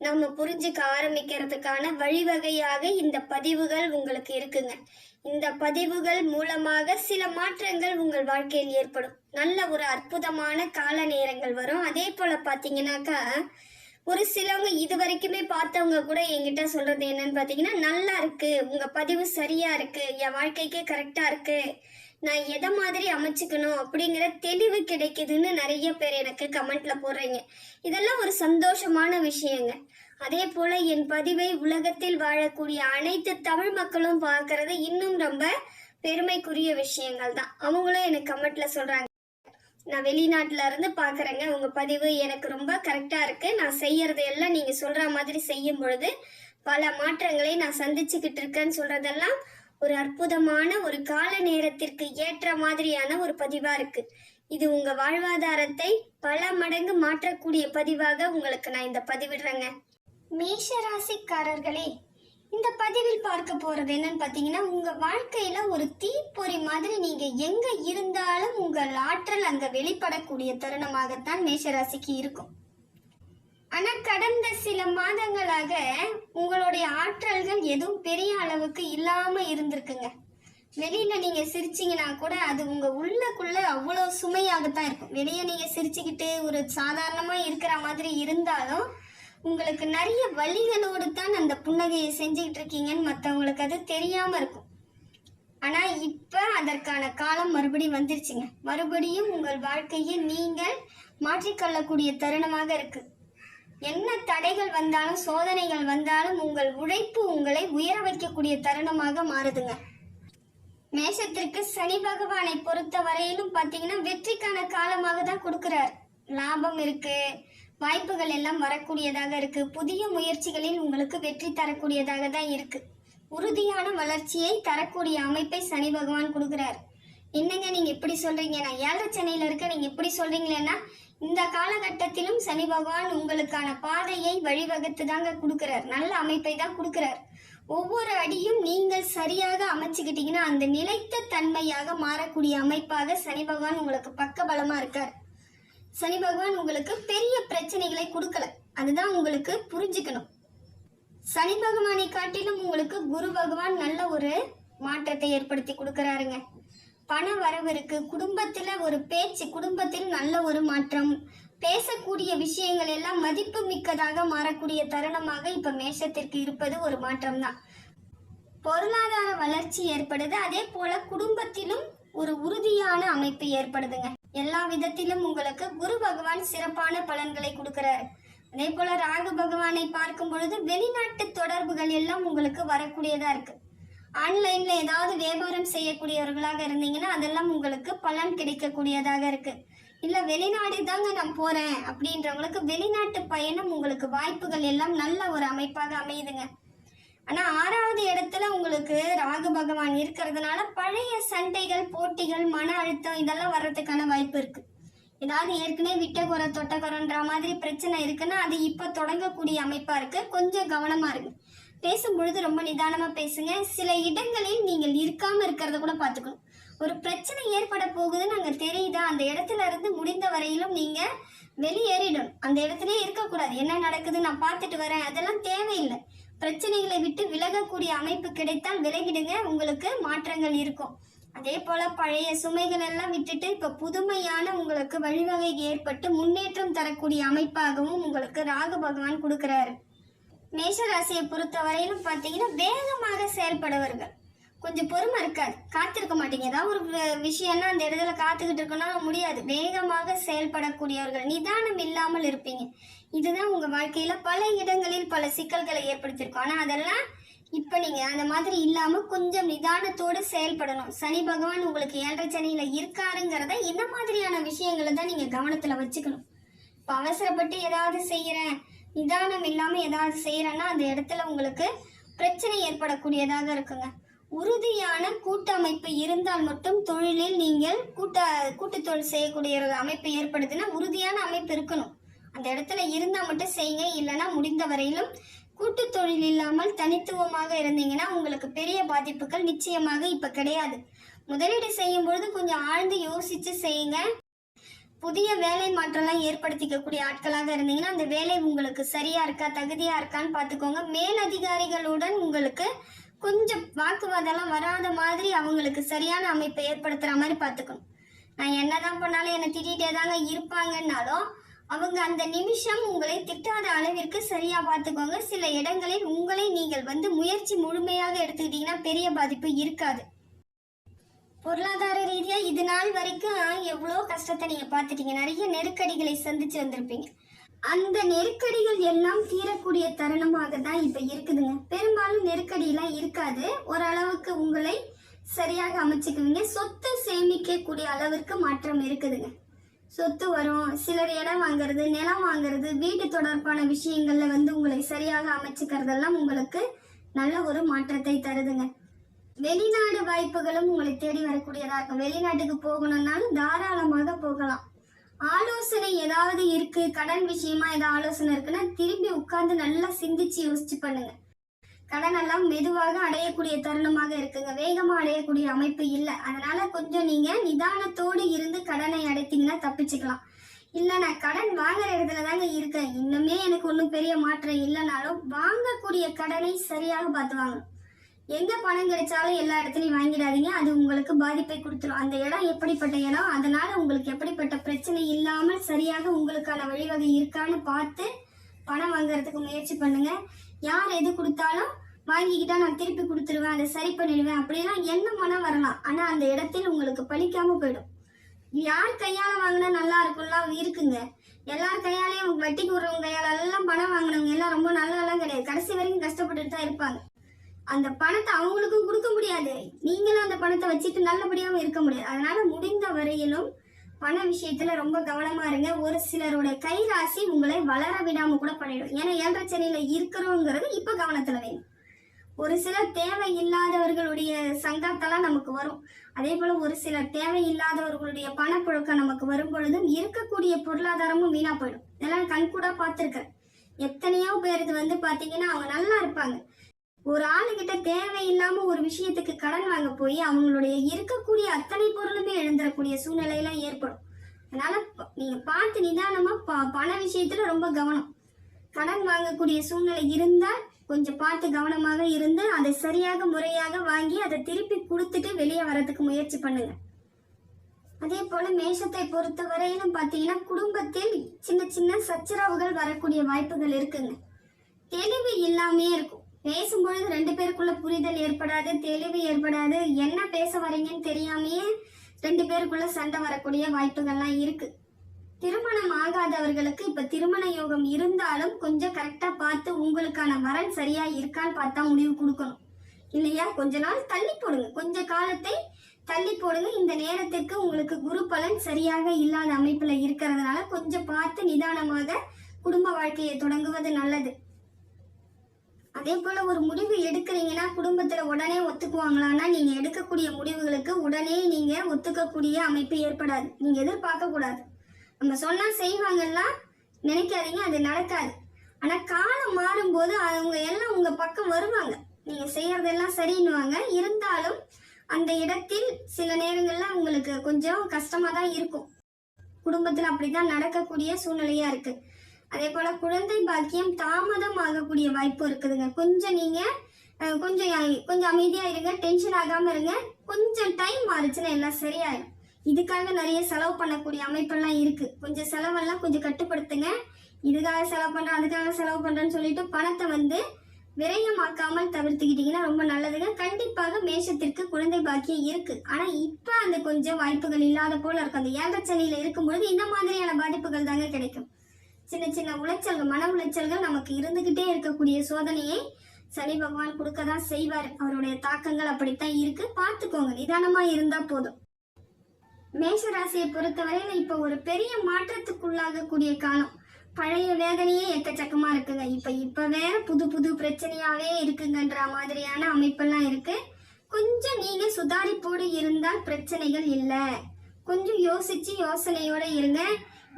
நம்ம புரிஞ்சுக்க ஆரம்பிக்கிறதுக்கான வழிவகையாக இந்த பதிவுகள் உங்களுக்கு இருக்குங்க. இந்த பதிவுகள் மூலமாக சில மாற்றங்கள் உங்கள் வாழ்க்கையில் ஏற்படும். நல்ல ஒரு அற்புதமான கால நேரங்கள் வரும். அதே போல பாத்தீங்கன்னாக்கா ஒரு சிலவங்க இது வரைக்குமே பார்த்தவங்க கூட என்கிட்ட சொல்றது என்னன்னு பாத்தீங்கன்னா நல்லா இருக்கு. உங்க பதிவு சரியா இருக்கு. என் வாழ்க்கைக்கே கரெக்டா இருக்கு. நான் எதை மாதிரி அமைச்சுக்கணும் அப்படிங்கிற தெளிவு கிடைக்குதுன்னு நிறைய பேர் எனக்கு கமெண்ட்ல போடுறீங்க. இதெல்லாம் ஒரு சந்தோஷமான விஷயங்க. அதே போல என் பதிவை உலகத்தில் வாழக்கூடிய அனைத்து தமிழ் மக்களும் பார்க்கறது இன்னும் ரொம்ப பெருமைக்குரிய விஷயங்கள் தான். அவங்களும் எனக்கு கமெண்ட்ல சொல்றாங்க. நான் வெளிநாட்டுல இருந்து பாக்குறேங்க உங்க பதிவு எனக்கு ரொம்ப கரெக்டா இருக்கு. நான் செய்யறது எல்லாம் நீங்க சொல்ற மாதிரி செய்யும் பொழுது பல மாற்றங்களை நான் சந்திச்சுக்கிட்டு இருக்கேன்னு சொல்றதெல்லாம் ஒரு அற்புதமான ஒரு கால நேரத்திற்கு ஏற்ற மாதிரியான ஒரு பதிவா இருக்கு. இது உங்க வாழ்வாதாரத்தை பல மடங்கு மாற்றக்கூடிய பதிவாக உங்களுக்கு நான் இந்த பதிவிடுறேங்க. மேஷ ராசிக்காரர்களே இந்த பதிவில் பார்க்க போறது என்னன்னு பாத்தீங்கன்னா உங்க வாழ்க்கையில ஒரு தீப்பொறி மாதிரி நீங்க எங்க இருந்தாலும் உங்கள் ஆற்றல் அங்க வெளிப்படக்கூடிய தருணமாகத்தான் மேஷராசிக்கு இருக்கும். ஆனா கடந்த சில மாதங்களாக உங்களுடைய ஆற்றல்கள் எதுவும் பெரிய அளவுக்கு இல்லாம இருந்திருக்குங்க. வெளியில நீங்க சிரிச்சீங்கன்னா கூட அது உங்க உள்ளக்குள்ள அவ்வளவு சுமையாகத்தான் இருக்கும். வெளியே நீங்க சிரிச்சுக்கிட்டு ஒரு சாதாரணமா இருக்கிற மாதிரி இருந்தாலும் உங்களுக்கு நிறைய வழிகளோடு தான் அந்த புன்னகையை செஞ்சுக்கிட்டு இருக்கீங்கன்னு மற்றவங்களுக்கு அது தெரியாம இருக்கும். ஆனா இப்ப அதற்கான காலம் மறுபடியும் வந்துருச்சுங்க. மறுபடியும் உங்கள் வாழ்க்கையை நீங்கள் மாற்றிக்கொள்ளக்கூடிய தருணமாக இருக்கு. என்ன தடைகள் வந்தாலும் சோதனைகள் வந்தாலும் உங்கள் உழைப்பு உங்களை உயர வைக்கக்கூடிய தருணமாக மாறுதுங்க. மேஷத்திற்கு சனி பகவானை பொறுத்த வரையிலும் பார்த்தீங்கன்னா வெற்றிக்கான காலமாக தான் கொடுக்கிறார். லாபம் இருக்கு வாய்ப்புகள் எல்லாம் வரக்கூடியதாக இருக்கு. புதிய முயற்சிகளில் உங்களுக்கு வெற்றி தரக்கூடியதாக தான் இருக்கு. உறுதியான வளர்ச்சியை தரக்கூடிய அமைப்பை சனி பகவான் கொடுக்கிறார். என்னங்க நீங்க இப்படி சொல்றீங்க? நான் ஏழரை சென்னையில இருக்க நீங்க இப்படி சொல்றீங்களேன்னா இந்த காலகட்டத்திலும் சனி பகவான் உங்களுக்கான பாதையை வழிவகுத்து தாங்க கொடுக்கிறார். நல்ல அமைப்பை தான் கொடுக்கிறார். ஒவ்வொரு அடியும் நீங்கள் சரியாக அமைச்சுக்கிட்டீங்கன்னா அந்த நிலைத்த தன்மையாக மாறக்கூடிய அமைப்பாக சனி பகவான் உங்களுக்கு பக்க பலமா இருக்கார். சனி பகவான் உங்களுக்கு பெரிய பிரச்சனைகளை கொடுக்கல. அதுதான் உங்களுக்கு புரிஞ்சுக்கணும். சனி பகவானை காட்டிலும் உங்களுக்கு குரு பகவான் நல்ல ஒரு மாற்றத்தை ஏற்படுத்தி கொடுக்கறாருங்க. பண வரவு இருக்கு குடும்பத்துல ஒரு பேச்சு குடும்பத்தில் நல்ல ஒரு மாற்றம். பேசக்கூடிய விஷயங்கள் எல்லாம் மதிப்பு மிக்கதாக மாறக்கூடிய தருணமாக இப்ப மேஷத்திற்கு இருப்பது ஒரு மாற்றம் தான். பொருளாதார வளர்ச்சி ஏற்படுது. அதே போல குடும்பத்திலும் ஒரு உறுதியான அமைப்பு ஏற்படுதுங்க. எல்லா விதத்திலும் உங்களுக்கு குரு பகவான் சிறப்பான பலன்களை கொடுக்கிறாரு. அதே போல ராகு பகவானை பார்க்கும் பொழுது வெளிநாட்டு தொடர்புகள் எல்லாம் உங்களுக்கு வரக்கூடியதா இருக்கு. ஆன்லைன்ல ஏதாவது வியாபாரம் செய்யக்கூடியவர்களாக இருந்தீங்கன்னா அதெல்லாம் உங்களுக்கு பலன் கிடைக்கக்கூடியதாக இருக்கு. இல்ல வெளிநாடு தாங்க நான் போறேன் அப்படின்றவங்களுக்கு வெளிநாட்டு பயணம் உங்களுக்கு வாய்ப்புகள் எல்லாம் நல்ல ஒரு அமைப்பாக அமையுதுங்க. ஆனா ஆறாவது இடத்துல உங்களுக்கு ராகு பகவான் இருக்கிறதுனால பழைய சண்டைகள் போட்டிகள் மன அழுத்தம் இதெல்லாம் வர்றதுக்கான வாய்ப்பு இருக்கு. ஏதாவது ஏற்கனவே விட்ட குறை மாதிரி பிரச்சனை இருக்குன்னா அது இப்ப தொடங்கக்கூடிய அமைப்பா இருக்கு. கொஞ்சம் கவனமா இருக்கு பேசும்பொழுது ரொம்ப நிதானமாக பேசுங்க. சில இடங்களில் நீங்கள் இருக்காமல் இருக்கிறத கூட பார்த்துக்கணும். ஒரு பிரச்சனை ஏற்பட போகுதுன்னு அங்கே தெரியுதா? அந்த இடத்துல இருந்து முடிந்த வரையிலும் நீங்கள் வெளியேறிடும் அந்த இடத்துலயே இருக்கக்கூடாது. என்ன நடக்குது? நான் பார்த்துட்டு வரேன். அதெல்லாம் தேவையில்லை. பிரச்சனைகளை விட்டு விலகக்கூடிய அமைப்பு கிடைத்தால் விலகிடுங்க. உங்களுக்கு மாற்றங்கள் இருக்கும். அதே போல பழைய சுமைகள் எல்லாம் விட்டுட்டு இப்ப புதுமையான உங்களுக்கு வழிவகை ஏற்பட்டு முன்னேற்றம் தரக்கூடிய அமைப்பாகவும் உங்களுக்கு ராகு பகவான் கொடுக்கிறாரு. மேஷராசியை பொறுத்த வரையிலும் பார்த்தீங்கன்னா வேகமாக செயல்படுவர்கள். கொஞ்சம் பொறுமை இருக்காது. காத்திருக்க மாட்டீங்க. ஏதாவது ஒரு விஷயம்னா அந்த இடத்துல காத்துக்கிட்டு இருக்கணும்னா முடியாது. வேகமாக செயல்படக்கூடியவர்கள். நிதானம் இல்லாமல் இருப்பீங்க. இதுதான் உங்கள் வாழ்க்கையில் பல இடங்களில் பல சிக்கல்களை ஏற்படுத்தியிருக்கும். ஆனால் அதெல்லாம் இப்போ நீங்கள் அந்த மாதிரி இல்லாமல் கொஞ்சம் நிதானத்தோடு செயல்படணும். சனி பகவான் உங்களுக்கு ஏழரை சனியில் இருக்காருங்கிறத இந்த மாதிரியான விஷயங்களை தான் நீங்கள் கவனத்தில் வச்சுக்கணும். இப்போ அவசரப்பட்டு ஏதாவது செய்கிறேன் நிதானம் இல்லாமல் ஏதாவது செய்கிறேன்னா அந்த இடத்துல உங்களுக்கு பிரச்சனை ஏற்படக்கூடியதாக இருக்குங்க. உறுதியான கூட்டமைப்பு இருந்தால் மட்டும் தொழிலில் நீங்கள் கூட்ட கூட்டு தொழில் செய்யக்கூடிய ஒரு அமைப்பு ஏற்படுதுன்னா உறுதியான அமைப்பு இருக்கணும். அந்த இடத்துல இருந்தால் மட்டும் செய்யுங்க இல்லைன்னா முடிந்த வரையிலும் கூட்டு தொழில் இல்லாமல் தனித்துவமாக இருந்தீங்கன்னா உங்களுக்கு பெரிய பாதிப்புகள் நிச்சயமாக இப்போ கிடையாது. முதலீடு செய்யும் பொழுது கொஞ்சம் ஆழ்ந்து யோசித்து செய்யுங்க. புதிய வேலை மாற்றம்லாம் ஏற்படுத்திக்கக்கூடிய ஆட்களாக இருந்தீங்கன்னா அந்த வேலை உங்களுக்கு சரியா இருக்கா தகுதியா இருக்கான்னு பார்த்துக்கோங்க. மேலதிகாரிகளுடன் உங்களுக்கு கொஞ்சம் வாக்குவாதம்லாம் வராத மாதிரி அவங்களுக்கு சரியான அமைப்பை ஏற்படுத்துற மாதிரி பார்த்துக்கணும். நான் என்னதான் பண்ணாலும் என்னை திட்டிகிட்டே தாங்க இருப்பாங்கன்னாலும் அவங்க அந்த நிமிஷம் உங்களை திட்டாத அளவிற்கு சரியா பார்த்துக்கோங்க. சில இடங்களில் உங்களை நீங்கள் வந்து முயற்சி முழுமையாக எடுத்துக்கிட்டீங்கன்னா பெரிய பாதிப்பு இருக்காது. பொருளாதார ரீதியா இது நாள் வரைக்கும் எவ்வளோ கஷ்டத்தை நீங்க பார்த்துட்டீங்க. நிறைய நெருக்கடிகளை சந்திச்சு வந்திருப்பீங்க. அந்த நெருக்கடிகள் எல்லாம் தீரக்கூடிய தருணமாக தான் இப்ப இருக்குதுங்க. பெரும்பாலும் நெருக்கடியெல்லாம் இருக்காது. ஓரளவுக்கு உங்களை சரியாக அமைச்சுக்குவீங்க. சொத்து சேமிக்கக்கூடிய அளவிற்கு மாற்றம் இருக்குதுங்க. சொத்து வரும். சிலர் இடம் வாங்குறது நிலம் வாங்குறது வீட்டு தொடர்பான விஷயங்கள்ல வந்து உங்களை சரியாக அமைச்சுக்கிறதெல்லாம் உங்களுக்கு நல்ல ஒரு மாற்றத்தை தருதுங்க. வெளிநாடு வாய்ப்புகளும் உங்களை தேடி வரக்கூடியதா இருக்கும். வெளிநாட்டுக்கு போகணும்னாலும் தாராளமாக போகலாம். ஆலோசனை ஏதாவது இருக்கு? கடன் விஷயமா ஏதாவது ஆலோசனை இருக்குன்னா திரும்பி உட்கார்ந்து நல்லா சிந்திச்சு யோசிச்சு பண்ணுங்க. கடன் எல்லாம் மெதுவாக அடையக்கூடிய தருணமாக இருக்குங்க. வேகமா அடையக்கூடிய அமைப்பு இல்லை. அதனால கொஞ்சம் நீங்க நிதானத்தோடு இருந்து கடனை அடைத்தீங்கன்னா தப்பிச்சுக்கலாம். இல்ல நான் கடன் வாங்குற இடத்துல தாங்க இருக்கேன். இன்னுமே எனக்கு ஒன்றும் பெரிய மாற்றம் இல்லைனாலும் வாங்கக்கூடிய கடனை சரியாக பார்த்து வாங்கணும் எங்க பணம் கிடைச்சாலும் எல்லா இடத்துலையும் வாங்கிடாதீங்க. அது உங்களுக்கு பாதிப்பை கொடுத்துரும். அந்த இடம் எப்படிப்பட்ட இடம்? அதனால உங்களுக்கு எப்படிப்பட்ட பிரச்சனை இல்லாமல் சரியாக உங்களுக்கான வழிவகை இருக்கான்னு பார்த்து பணம் வாங்குறதுக்கு முயற்சி பண்ணுங்க. யார் எது கொடுத்தாலும் வாங்கிக்கிட்டா நான் திருப்பி கொடுத்துருவேன் அதை சரி பண்ணிடுவேன் அப்படிலாம் என்ன மனம் வரலாம். ஆனா அந்த இடத்தில் உங்களுக்கு பலிக்காம போயிடும். யார் கையால வாங்கினா நல்லா இருக்கும்லாம் இருக்குங்க. எல்லார் கையாலையும் வட்டிக்கு விடுறவங்க கையால எல்லாம் பணம் வாங்கினவங்க எல்லாம் ரொம்ப நல்லாலாம் கிடையாது. கடைசி வரைக்கும் கஷ்டப்பட்டுட்டு தான் இருப்பாங்க. அந்த பணத்தை அவங்களுக்கும் கொடுக்க முடியாது. நீங்களும் அந்த பணத்தை வச்சுட்டு நல்லபடியாகவும் இருக்க முடியாது. அதனால முடிந்த வரையிலும் பண விஷயத்துல ரொம்ப கவனமா இருங்க. ஒரு சிலருடைய கை ராசி உங்களை வளர விடாம கூட பண்ணிடும். ஏன்னா ஏழரை சனியில இருக்கிறோங்கிறது இப்ப கவனத்துல வேணும். ஒரு சிலர் தேவையில்லாதவர்களுடைய சங்கத்தெல்லாம் நமக்கு வரும். அதே போல ஒரு சிலர் தேவையில்லாதவர்களுடைய பணப்புழக்கம் நமக்கு வரும் பொழுதும் இருக்கக்கூடிய பொருளாதாரமும் வீணா போயிடும். இதெல்லாம் கண்கூடா பார்த்துருக்கேன் எத்தனையோ பேருக்கு வந்து பாத்தீங்கன்னா அவங்க நல்லா இருப்பாங்க. ஒரு ஆளுகிட்ட தேவையில்லாம ஒரு விஷயத்துக்கு கடன் வாங்க போய் அவங்களுடைய இருக்கக்கூடிய அத்தனை பொருளுமே எழுந்துடக்கூடிய சூழ்நிலையெல்லாம் ஏற்படும். அதனால நீங்க பார்த்து நிதானமா ப- பண விஷயத்துல ரொம்ப கவனம். கடன் வாங்கக்கூடிய சூழ்நிலை இருந்தால் கொஞ்சம் பார்த்து கவனமாக இருந்து அதை சரியாக முறையாக வாங்கி அதை திருப்பி கொடுத்துட்டு வெளியே வரதுக்கு முயற்சி பண்ணுங்க. அதே போல மேஷத்தை பொறுத்த வரையிலும் பார்த்தீங்கன்னா குடும்பத்தில் சின்ன சின்ன சச்சரவுகள் வரக்கூடிய வாய்ப்புகள் இருக்குங்க. தெளிவு இல்லாமே இருக்கும். பேசும்பொழுது ரெண்டு பேருக்குள்ள புரிதல் ஏற்படாது தெளிவு ஏற்படாது. என்ன பேச வரீங்கன்னு தெரியாமையே ரெண்டு பேருக்குள்ள சண்டை வரக்கூடிய வாய்ப்புகள்லாம் இருக்கு. திருமணம் ஆகாதவர்களுக்கு இப்ப திருமண யோகம் இருந்தாலும் கொஞ்சம் கரெக்டா பார்த்து உங்களுக்கான வரன் சரியா இருக்கான்னு பார்த்தா முடிவு கொடுக்கணும். இல்லையா? கொஞ்ச நாள் தள்ளி போடுங்க. கொஞ்ச காலத்தை தள்ளி போடுங்க. இந்த நேரத்துக்கு உங்களுக்கு குரு பலன் சரியாக இல்லாத அமைப்புல இருக்கிறதுனால கொஞ்சம் பார்த்து நிதானமாக குடும்ப வாழ்க்கையை தொடங்குவது நல்லது. அதே போல ஒரு முடிவு எடுக்கிறீங்கன்னா குடும்பத்துல உடனே ஒத்துக்குவாங்களான்னா நீங்க எடுக்கக்கூடிய முடிவுகளுக்கு உடனே நீங்க ஒத்துக்கக்கூடிய அமைப்பு ஏற்படாது. நீங்க எதிர்பார்க்க கூடாது. நம்ம சொன்னா செய்வாங்கலாம் நினைக்காதீங்க அது நடக்காது. ஆனா காலம் மாறும்போது அவங்க எல்லாம் உங்க பக்கம் வருவாங்க. நீங்க செய்யறதெல்லாம் சரின்னுவாங்க. இருந்தாலும் அந்த இடத்தில் சில நேரங்கள்ல உங்களுக்கு கொஞ்சம் கஷ்டமா தான் இருக்கும். குடும்பத்துல அப்படிதான் நடக்கக்கூடிய சூழ்நிலையா இருக்கு. அதே போல குழந்தை பாக்கியம் தாமதம் ஆகக்கூடிய வாய்ப்பு இருக்குதுங்க. கொஞ்சம் நீங்க கொஞ்சம் கொஞ்சம் அமைதியா இருங்க டென்ஷன் ஆகாம இருங்க. கொஞ்சம் டைம் மாறுச்சுன்னா எல்லாம் சரியாயிடும் இதுக்காக நிறைய செலவு பண்ணக்கூடிய அமைப்பெல்லாம் இருக்கு. கொஞ்சம் செலவெல்லாம் கொஞ்சம் கட்டுப்படுத்துங்க. இதுக்காக செலவு பண்றேன் அதுக்காக செலவு பண்றேன்னு சொல்லிட்டு பணத்தை வந்து விரயமாக்காமல் தவிர்த்துக்கிட்டீங்கன்னா ரொம்ப நல்லதுங்க. கண்டிப்பாக மேஷத்திற்கு குழந்தை பாக்கியம் இருக்கு. ஆனா இப்ப அந்த கொஞ்சம் வாய்ப்புகள் இல்லாத போல இருக்கும் அந்த ஏழச்சனியில இருக்கும்பொழுது இந்த மாதிரியான பாதிப்புகள் தாங்க கிடைக்கும். சின்ன சின்ன உளைச்சல்கள் மன உளைச்சல்கள் நமக்கு இருந்துகிட்டே இருக்கக்கூடிய சோதனையை சனி பகவான் கொடுக்க தான் செய்வார். அவருடைய தாக்கங்கள் அப்படித்தான் இருக்கு. பார்த்துக்கோங்க நிதானமா இருந்தா போதும். மேஷராசியை பொறுத்தவரையில இப்ப ஒரு பெரிய மாற்றத்துக்குள்ளாகக்கூடிய காலம். பழைய வேதனையே எக்கச்சக்கமா இருக்குங்க. இப்ப இப்ப வேற புது புது பிரச்சனையாவே இருக்குங்கன்ற மாதிரியான அமைப்பெல்லாம் இருக்கு. கொஞ்சம் நீங்க சுதாரிப்போடு இருந்தால் பிரச்சனைகள் இல்லை. கொஞ்சம் யோசிச்சு யோசனையோட இருங்க.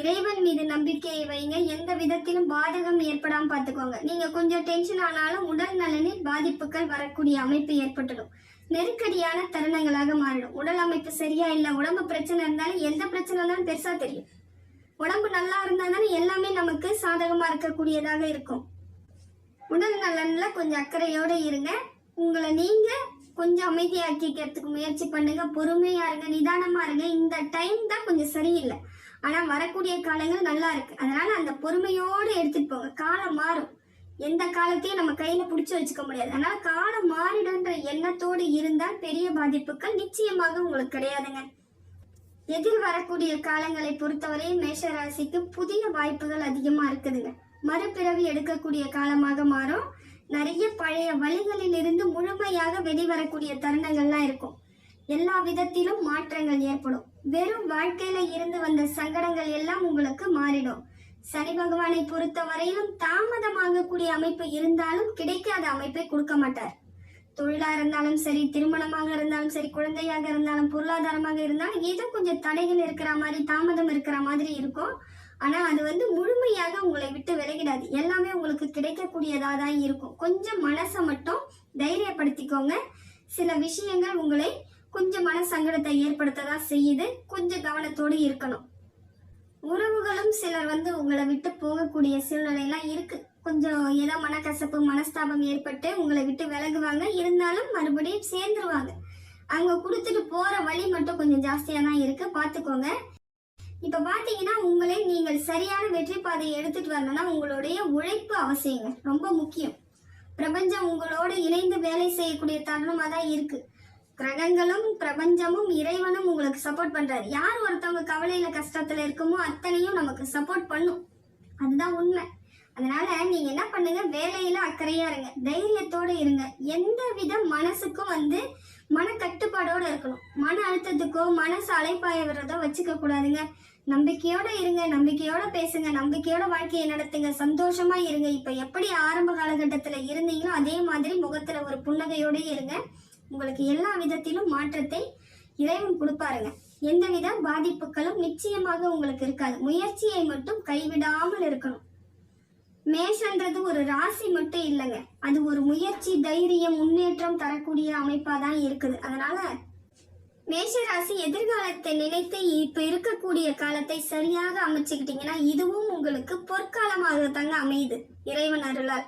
இறைவன் மீது நம்பிக்கையை வைங்க. எந்த விதத்திலும் பாதகம் ஏற்படாமல் பார்த்துக்கோங்க. நீங்கள் கொஞ்சம் டென்ஷன் ஆனாலும் உடல் நலனில் பாதிப்புகள் வரக்கூடிய அமைப்பு ஏற்பட்டுடும். நெருக்கடியான தருணங்களாக மாறிடும். உடல் அமைப்பு சரியா இல்லை உடம்பு பிரச்சனை இருந்தாலும் எந்த பிரச்சனை இருந்தாலும் பெருசாக தெரியும். உடம்பு நல்லா இருந்தால் தானே எல்லாமே நமக்கு சாதகமாக இருக்கக்கூடியதாக இருக்கும். உடல் நலனில் கொஞ்சம் அக்கறையோடு இருங்க. உங்களை நீங்கள் கொஞ்சம் அமைதியாக்கிக்கிறதுக்கு முயற்சி பண்ணுங்க. பொறுமையாக இருங்க நிதானமாக இருங்க. இந்த டைம் தான் கொஞ்சம் சரியில்லை. ஆனா வரக்கூடிய காலங்கள் நல்லா இருக்கு. அதனால அந்த பொறுமையோடு எடுத்துட்டு போங்க. காலம் மாறும். எந்த காலத்தையும் நம்ம கையில புடிச்சு வச்சுக்க முடியாது. அதனால காலம் மாறிடுன்ற எண்ணத்தோடு இருந்தால் பெரிய பாதிப்புகள் நிச்சயமாக உங்களுக்கு கிடையாதுங்க. எதிர் வரக்கூடிய காலங்களை பொறுத்தவரை மேஷ ராசிக்கு புதிய வாய்ப்புகள் அதிகமா இருக்குதுங்க. மறுபிறவி எடுக்கக்கூடிய காலமாக மாறும். நிறைய பழைய வழிகளில் இருந்து முழுமையாக வெளிவரக்கூடிய தருணங்கள்லாம் இருக்கும். எல்லா விதத்திலும் மாற்றங்கள் ஏற்படும். வெறும் வாழ்க்கையில இருந்து வந்த சங்கடங்கள் எல்லாம் உங்களுக்கு மாறிடும். சனி பகவானை பொறுத்த வரையிலும் தாமதமாகக்கூடிய அமைப்பு இருந்தாலும் கிடைக்காத அமைப்பை கொடுக்க மாட்டார். தொழிலா இருந்தாலும் சரி திருமணமாக இருந்தாலும் சரி குழந்தையாக இருந்தாலும் பொருளாதாரமாக இருந்தாலும் ஏதோ கொஞ்சம் தடைகள் இருக்கிற மாதிரி தாமதம் இருக்கிற மாதிரி இருக்கும். ஆனா அது வந்து முழுமையாக உங்களை விட்டு விலகிடாது. எல்லாமே உங்களுக்கு கிடைக்கக்கூடியதா தான் இருக்கும். கொஞ்சம் மனசை மட்டும் தைரியப்படுத்திக்கோங்க. சில விஷயங்கள் உங்களை கொஞ்சம் மன சங்கடத்தை ஏற்படுத்ததான் செய்யுது. கொஞ்சம் கவனத்தோடு இருக்கணும். உறவுகளும் சிலர் வந்து உங்களை விட்டு போகக்கூடிய சூழ்நிலையெல்லாம் இருக்கு. கொஞ்சம் ஏதோ மனக்கசப்பு மனஸ்தாபம் ஏற்பட்டு உங்களை விட்டு விலகுவாங்க. இருந்தாலும் மறுபடியும் சேர்ந்துருவாங்க. அவங்க கொடுத்துட்டு போற வழி மட்டும் கொஞ்சம் ஜாஸ்தியா தான் இருக்கு. பாத்துக்கோங்க. இப்ப பாத்தீங்கன்னா உங்களை நீங்கள் சரியான வெற்றி பாதையை எடுத்துட்டு வரணும்னா உங்களுடைய உழைப்பு அவசியங்க. ரொம்ப முக்கியம். பிரபஞ்சம் உங்களோடு இணைந்து வேலை செய்யக்கூடிய தருணமா தான் இருக்கு. கிரகங்களும் பிரபஞ்சமும் இறைவனும் உங்களுக்கு சப்போர்ட் பண்றாரு. யார் ஒருத்தவங்க கவலையில கஷ்டத்துல இருக்குமோ அத்தனையும் நமக்கு சப்போர்ட் பண்ணும். அதுதான் உண்மை. அதனால நீங்க என்ன பண்ணுங்க வேலையில அக்கறையா இருங்க. தைரியத்தோட இருங்க. எந்த வித மனசுக்கும் வந்து மன கட்டுப்பாடோட இருக்கணும். மன அழுத்தத்துக்கோ மனசு அலைப்பாய விடுறதோ வச்சுக்க கூடாதுங்க. நம்பிக்கையோட இருங்க நம்பிக்கையோட பேசுங்க நம்பிக்கையோட வாழ்க்கையை நடத்துங்க. சந்தோஷமா இருங்க. இப்ப எப்படி ஆரம்ப காலகட்டத்துல இருந்தீங்களோ அதே மாதிரி முகத்துல ஒரு புன்னகையோடய இருங்க. உங்களுக்கு எல்லா விதத்திலும் மாற்றத்தை இறைவன் கொடுப்பாருங்க. எந்தவித பாதிப்புகளும் நிச்சயமாக உங்களுக்கு இருக்காது. முயற்சியை மட்டும் கைவிடாமல் இருக்கணும். மேஷன்றது ஒரு ராசி மட்டும் இல்லைங்க. அது ஒரு முயற்சி தைரியம் முன்னேற்றம் தரக்கூடிய அமைப்பா தான் இருக்குது. அதனால மேஷ ராசி எதிர்காலத்தை நினைத்து இப்ப இருக்கக்கூடிய காலத்தை சரியாக அமைச்சுக்கிட்டீங்கன்னா இதுவும் உங்களுக்கு பொற்காலமாக தாங்க அமையுது. இறைவன் அருளால்.